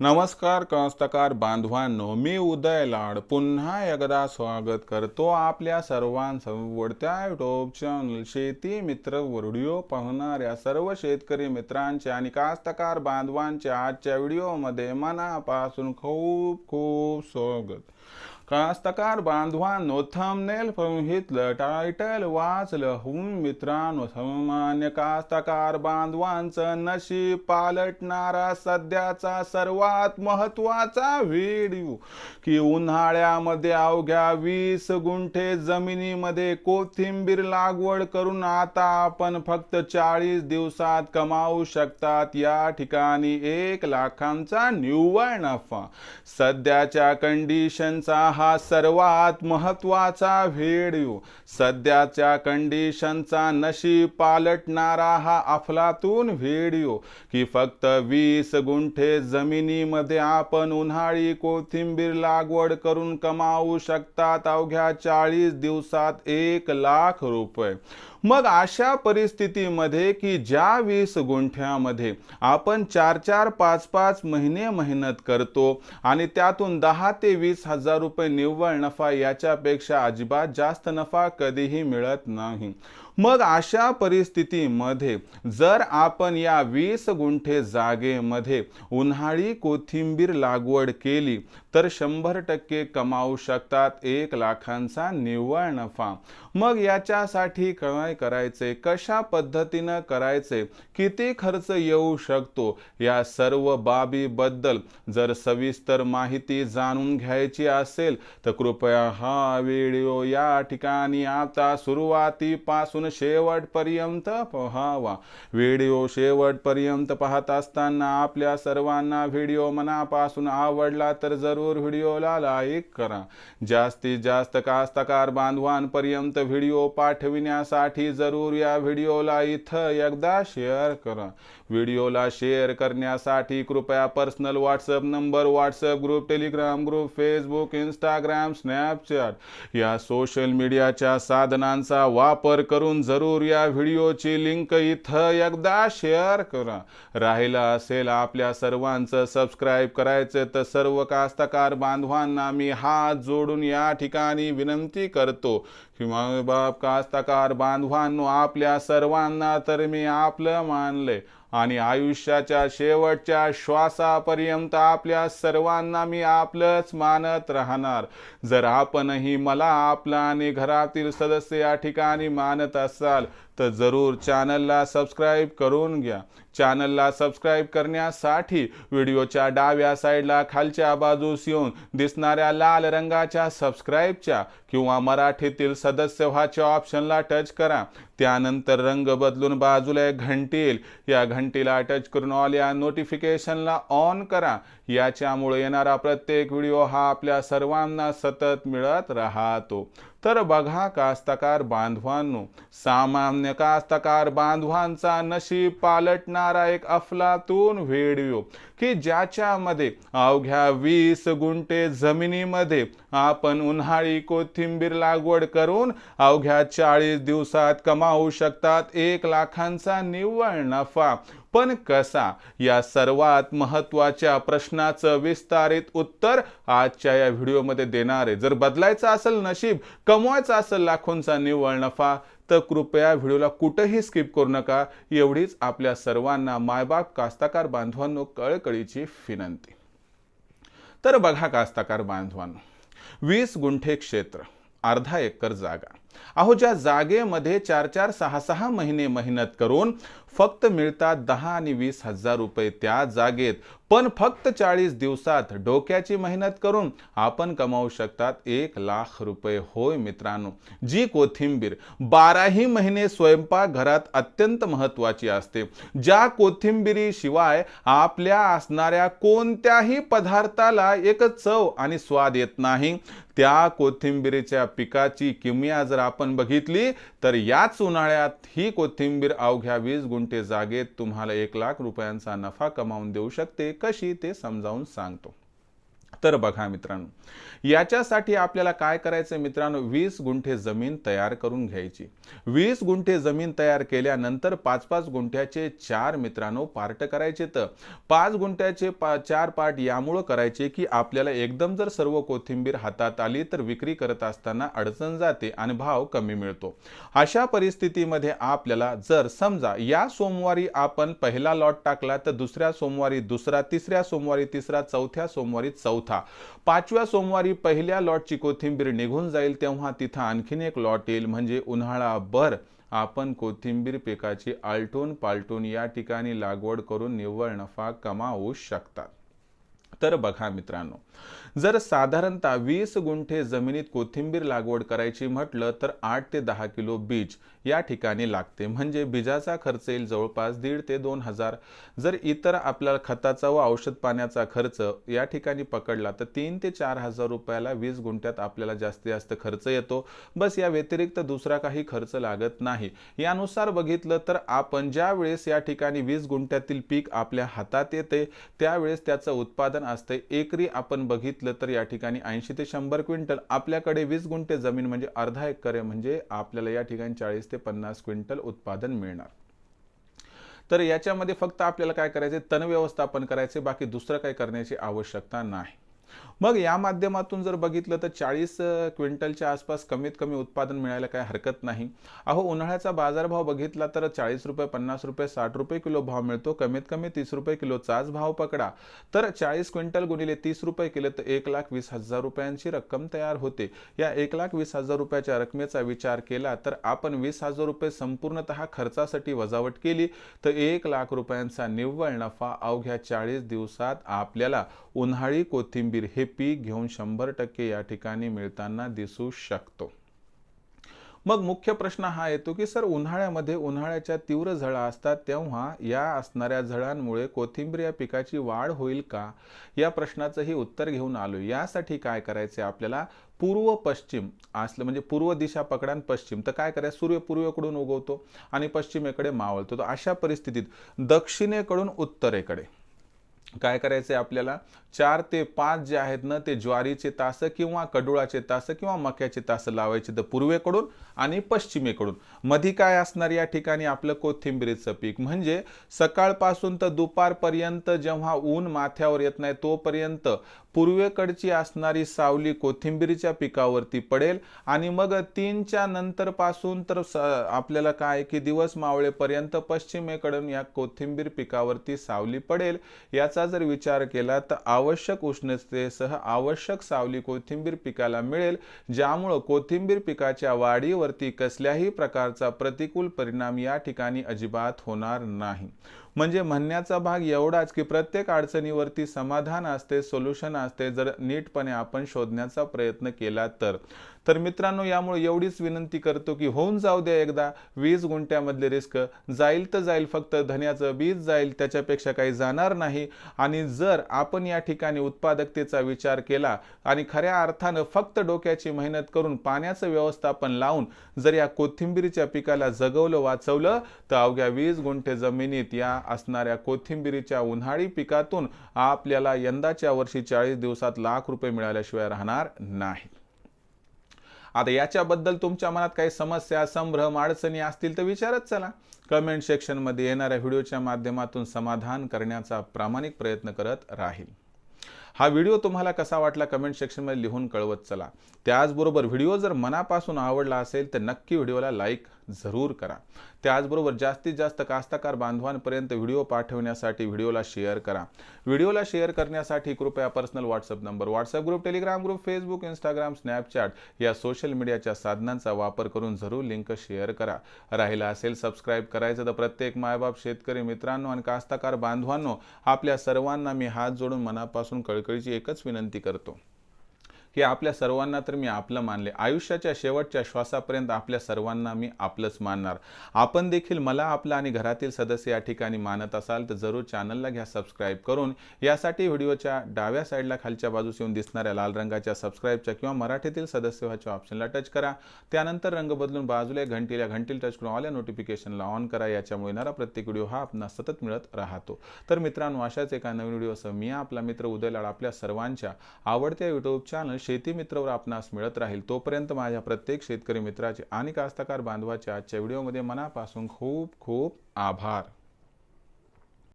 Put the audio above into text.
नमस्कार कास्तकार बांधवांनो मी उदय लाड. पुन्हा एकदा स्वागत करतो आपल्या सर्वांसवडत्या युट्यूब चॅनल शेती मित्र व्हिडिओ पाहणाऱ्या सर्व शेतकरी मित्रांचे आणि कास्तकार बांधवांचे आजच्या व्हिडिओमध्ये मनापासून खूप खूप स्वागत. कास्तकार बांधवांनो थंबनेल हितलं टायटल वाचलं हुन मित्रांनो सामान्य कास्तकार बांधवांचं नशीब पालटणारा सध्याचा सर्वात महत्त्वाचा व्हिडिओ की उन्हाळ्यामध्ये अवघ्या वीस गुंठे जमिनीमध्ये कोथिंबीर लागवड करून आता आपण फक्त चाळीस दिवसात कमावू शकतात या ठिकाणी एक लाखांचा निव्वळ नफा सध्याच्या कंडिशनचा हा सर्वात महत्त्वाचा व्हिडिओ. सध्याच्या कंडिशनचा नशीब पालटणारा हा अफलातून व्हिडिओ. की फक्त वीस गुंठे जमिनीमध्ये आपण उन्हाळी कोथिंबीर लागवड करून कमावू शकतात अवघ्या चाळीस दिवसात एक लाख रुपये. मग अशा परिस्थितीमध्ये की ज्या वीस गुंठ्यामध्ये आपण चार चार पाच पाच महिने मेहनत करतो आणि त्यातून दहा ते वीस हजार रुपये निव्वळ नफा याच्यापेक्षा अजिबात जास्त नफा कधीही मिळत नाही. मग अशा परिस्थितीमध्ये जर आपण या वीस गुंठे जागेमध्ये उन्हाळी कोथिंबीर लागवड केली तर शंभर टक्के कमावू शकतात एक लाखांचा निव्वळ नफा. मग याच्यासाठी काय करायचे? कशा पद्धतीनं करायचे? किती खर्च येऊ शकतो? या सर्व बाबीबद्दल जर सविस्तर माहिती जाणून घ्यायची असेल तर कृपया हा व्हिडिओ या ठिकाणी आता सुरुवातीपासून शेवटपर्यंत पहावा. व्हिडिओ शेवटपर्यंत पाहत असताना आपल्या सर्वांना व्हिडिओ मनापासून आवडला तर जरूर व्हिडिओला लाईक करा. जास्तीत जास्त कास्तकार बांधवांपर्यंत व्हिडिओ पाठविण्यासाठी जरूर या व्हिडिओला इथं एकदा शेअर करा. व्हिडिओला शेअर करण्यासाठी कृपया personal WhatsApp number WhatsApp group Telegram group Facebook Instagram Snapchat या सोशल मीडियाच्या साधनांचा वापर करून जरूर या व्हिडिओची लिंक इथं एकदा शेअर करा. राहिला असेल आपल्या सर्वांचं सबस्क्राईब करायचं तर सर्व कास्तकार बांधवांना मी हात जोडून या ठिकाणी विनंती करतो. किंवा बाप कास्तकार बांधवांनो आपल्या सर्वांना तर मी आपलं मानले आणि आयुष्याच्या शेवटच्या श्वासापर्यंत आपल्या सर्वांना मी आपलंच मानत राहणार. जर आपणही मला आपला आणि घरातील सदस्य या ठिकाणी मानत असाल तर जरूर चॅनलला सबस्क्राईब करून घ्या. चॅनलला सबस्क्राईब करण्यासाठी व्हिडिओच्या डाव्या साईडला खालच्या बाजूस येऊन दिसणाऱ्या लाल रंगाच्या सबस्क्राईबच्या किंवा मराठीतील सदस्य व्हाच्या ऑप्शनला टच करा. त्यानंतर रंग बदलून बाजूला एक घंटी येईल. या घंटीला टच करून ऑल या नोटिफिकेशनला ऑन करा. याच्यामुळे येणारा प्रत्येक व्हिडिओ हा आपल्या सर्वांना सतत मिळत राहतो. तर बघा कास्तकार बांधवांनो. सामान्य कास्तकार बांधवांचा नशीब पालटणारा एक अफलातून व्हिडिओ की ज्याच्यामध्ये अवघ्या वीस गुंठे जमिनीमध्ये आपण उन्हाळी कोथिंबीर लागवड करून अवघ्या चाळीस दिवसात कमावू शकतात एक लाखांचा निव्वळ नफा. पण कसा? या सर्वात महत्त्वाच्या प्रश्नाचं विस्तारित उत्तर आजच्या या व्हिडिओमध्ये देणार आहे. जर बदलायचं असेल नशीब कमवायचा असेल लाखोंचा निव्वळ नफा तर कृपया व्हिडिओला कुठंही स्किप करू नका. एवढीच आपल्या सर्वांना मायबाप कास्ताकार बांधवांनो कळकळीची विनंती. तर बघा कास्ताकार बांधवांनो वीस गुंठे क्षेत्र अर्धा एकर जागा. अहो ज्या जागेमध्ये चार चार सहा सहा महिने मेहनत करून फक्त मिळतात दहा आणि वीस हजार रुपये त्या जागेत. पण फक्त चाळीस दिवसात डोक्याची मेहनत करून आपण कमावू शकतात एक लाख रुपये. होय मित्रांनो जी कोथिंबीर बाराही महिने स्वयंपाक घरात अत्यंत महत्वाची असते. ज्या कोथिंबिरीशिवाय आपल्या असणाऱ्या कोणत्याही पदार्थाला एक चव आणि स्वाद येत नाही. त्या कोथिंबिरीच्या पिकाची किमया जर आपण बघितली तर याच उन्हाळ्यात ही कोथिंबीर अवघ्या वीस गुंठे जागेत तुम्हाला एक लाख रुपयांचा नफा कमावून देऊ शकते? कशी? ते समजावून सांगतो. तर बघा मित्रांनो याच्यासाठी आपल्याला काय करायचं मित्रांनो वीस गुंठे जमीन तयार करून घ्यायची. वीस गुंठे जमीन तयार केल्यानंतर पाच पाच गुंठ्याचे चार मित्रांनो पार्ट करायचे तर पाच गुंठ्याचे पा चार पार्ट यामुळं करायचे की आपल्याला एकदम जर सर्व कोथिंबीर हातात आली तर विक्री करत असताना अडचण जाते आणि भाव कमी मिळतो. अशा परिस्थितीमध्ये आपल्याला जर समजा या सोमवारी आपण पहिला लॉट टाकला तर दुसऱ्या सोमवारी दुसरा तिसऱ्या सोमवारी तिसरा चौथ्या सोमवारी चौथा. पाचव्या सोमवारी पहिल्या लॉटची कोथिंबीर निघून जाईल तेव्हा तिथं आणखीन एक लॉट येईल म्हणजे उन्हाळाभर आपण कोथिंबीर पिकाची आलटून पालटून या ठिकाणी लागवड करून निव्वळ नफा कमावू शकतात. तर बघा मित्रांनो जर साधारणतः वीस गुंठे जमिनीत कोथिंबीर लागवड करायची म्हटलं तर आठ ते दहा किलो बीज या ठिकाणी लागते. म्हणजे बीजाचा खर्च येईल जवळपास दीड ते दोन हजार. जर इतर आपल्याला खताचा व औषध पाण्याचा खर्च या ठिकाणी पकडला तर तीन ते चार हजार रुपयाला वीस गुंठ्यात आपल्याला जास्तीत जास्त खर्च येतो. बस या व्यतिरिक्त दुसरा काही खर्च लागत नाही. यानुसार बघितलं तर आपण ज्या वेळेस या ठिकाणी वीस गुंठ्यातील पीक आपल्या हातात येते त्यावेळेस त्याचं उत्पादन असते एकरी आपण बघितलं तर या ठिकाणी ऐंशी ते शंभर क्विंटल आपल्याकडे वीस गुंठे जमीन म्हणजे अर्धा एकर म्हणजे आपल्याला या ठिकाणी चाळीस ते पन्नास क्विंटल उत्पादन मिळणार. तर याच्यामध्ये फक्त आपल्याला काय करायचे तण व्यवस्थापन करायचे बाकी दुसरं काही करण्याची आवश्यकता नाही. मग या माध्यमातून जर बघितलं तर चाळीस क्विंटलच्या आसपास कमीत कमी उत्पादन मिळायला काही हरकत नाही. अहो उन्हाळ्याचा बाजारभाव बघितला तर चाळीस रुपये पन्नास रुपये साठ रुपये किलो भाव मिळतो. कमीत कमी तीस रुपये किलोचाच भाव पकडा. तर चाळीस क्विंटल गुणिले तीस रुपये केले तर एक लाख वीस हजार रुपयांची रक्कम तयार होते. या एक लाख वीस हजार रुपयाच्या रकमेचा विचार केला तर आपण वीस हजार रुपये संपूर्णतः खर्चासाठी वजावट केली तर एक लाख रुपयांचा निव्वळ नफा अवघ्या चाळीस दिवसात आपल्याला उन्हाळी कोथिंबीर हे पीक घेऊन शंभर टक्के या ठिकाणी मिळताना दिसू शकतो. मग मुख्य प्रश्न हा येतो की सर उन्हाळ्यामध्ये उन्हाळ्याच्या तीव्र झळा असतात तेव्हा या असणाऱ्या झळांमुळे कोथिंबीर या पिकाची वाढ होईल का? या प्रश्नाचंही उत्तर घेऊन आलो यासाठी काय करायचे आपल्याला? पूर्व पश्चिम असलं म्हणजे पूर्व दिशा पकडान पश्चिम. तर काय करायचं? सूर्य पूर्वेकडून उगवतो आणि पश्चिमेकडे मावळतो. तर अशा परिस्थितीत दक्षिणेकडून उत्तरेकडे. काय करायचंय आपल्याला? चार ते पाच जे आहेत ना ते ज्वारीचे तास किंवा कडुळाचे तास किंवा मक्याचे तास लावायचे तर पूर्वेकडून आणि पश्चिमेकडून. मधी काय असणार या ठिकाणी आपलं कोथिंबिरीचं पीक? म्हणजे सकाळपासून तर दुपारपर्यंत जेव्हा ऊन माथ्यावर येत नाही तोपर्यंत पूर्वेकडची असणारी सावली कोथिंबिरीच्या पिकावरती पडेल आणि मग तीनच्या नंतरपासून तर आपल्याला काय की दिवस मावळेपर्यंत पश्चिमेकडून या कोथिंबीर पिकावरती सावली पडेल. याचा जर विचार केला तर आवश्यक उष्णतेसह आवश्यक सावली कोथिंबीर पिकाला मिळेल ज्यामुळं कोथिंबीर पिकाच्या वाढीवरती कसल्याही प्रकारचा प्रतिकूल परिणाम या ठिकाणी अजिबात होणार नाही. म्हणजे म्हणण्याचा भाग एवढाच की प्रत्येक अडचणीवरती समाधान असते सोल्युशन असते जर नीटपणे आपण शोधण्याचा प्रयत्न केला तर. तर मित्रांनो यामुळे एवढीच विनंती करतो की होऊन जाऊ द्या एकदा. वीज गुंठ्यामधले रिस्क जाईल तर जाईल फक्त धन्याचं बीज जाईल त्याच्यापेक्षा काही जाणार नाही. आणि जर आपण या ठिकाणी उत्पादकतेचा विचार केला आणि खऱ्या अर्थानं फक्त डोक्याची मेहनत करून पाण्याचं व्यवस्थापन लावून जर या कोथिंबीरीच्या पिकाला जगवलं वाचवलं तर अवघ्या वीस गुंठे जमिनीत या असणाऱ्या कोथिंबिरीच्या उन्हाळी पिकातून आपल्याला यंदाच्या वर्षी चाळीस दिवसात लाख रुपये मिळाल्याशिवाय राहणार नाही. आता याच्याबद्दल तुमच्या मनात काही समस्या संभ्रम अडचणी असतील तर विचारत चला. कमेंट सेक्शनमध्ये येणाऱ्या व्हिडिओच्या माध्यमातून समाधान करण्याचा प्रामाणिक प्रयत्न करत राहील. हा व्हिडिओ तुम्हाला कसा वाटला कमेंट सेक्शनमध्ये लिहून कळवत चला. त्याचबरोबर व्हिडिओ जर मनापासून आवडला असेल तर नक्की व्हिडिओला लाईक जरूर करा. त्याचबरोबर जास्तीत जास्त कास्तकार बांधवांपर्यंत व्हिडिओ पाठवण्यासाठी व्हिडिओला शेअर करा. व्हिडिओला शेअर करण्यासाठी कृपया personal WhatsApp number WhatsApp group Telegram group Facebook Instagram Snapchat या सोशल मीडियाच्या साधनांचा वापर करून जरूर लिंक शेअर करा. राहिला असेल सबस्क्राईब करायचं तर प्रत्येक मायबाप शेतकरी मित्रांनो आणि कास्तकार बांधवांनो आपल्या सर्वांना मी हात जोडून मनापासून कळकळीची एकच विनंती करतो. की आपल्या सर्वांना तर मी आपलं मानले. आयुष्याच्या शेवटच्या श्वासापर्यंत आपल्या सर्वांना मी आपलंच मानणार. आपण देखील मला आपलं आणि घरातील सदस्य या ठिकाणी मानत असाल तर जरूर चॅनलला घ्या सबस्क्राईब करून. यासाठी व्हिडिओच्या डाव्या साईडला खालच्या बाजूस येऊन दिसणाऱ्या लाल रंगाच्या सबस्क्राईबच्या किंवा मराठीतील सदस्य व्हायच्या ऑप्शनला टच करा. त्यानंतर रंग बदलून बाजूला घंटीला घंटीला टच करून आल्या नोटिफिकेशनला ऑन करा. याच्यामुळे येणारा प्रत्येक व्हिडिओ हा आपण सतत मिळत राहतो. तर मित्रांनो अशाच एका नवीन व्हिडिओसह मी आपला मित्र उदय लाड आपल्या सर्वांच्या आवडत्या यूट्यूब चॅनल शेती मित्रवर आपणास मिळत राहील तोपर्यंत माझ्या प्रत्येक शेतकरी मित्राचे आणि कास्तकार बांधवाच्या आजच्या व्हिडिओमध्ये मनापासून खूप खूप आभार.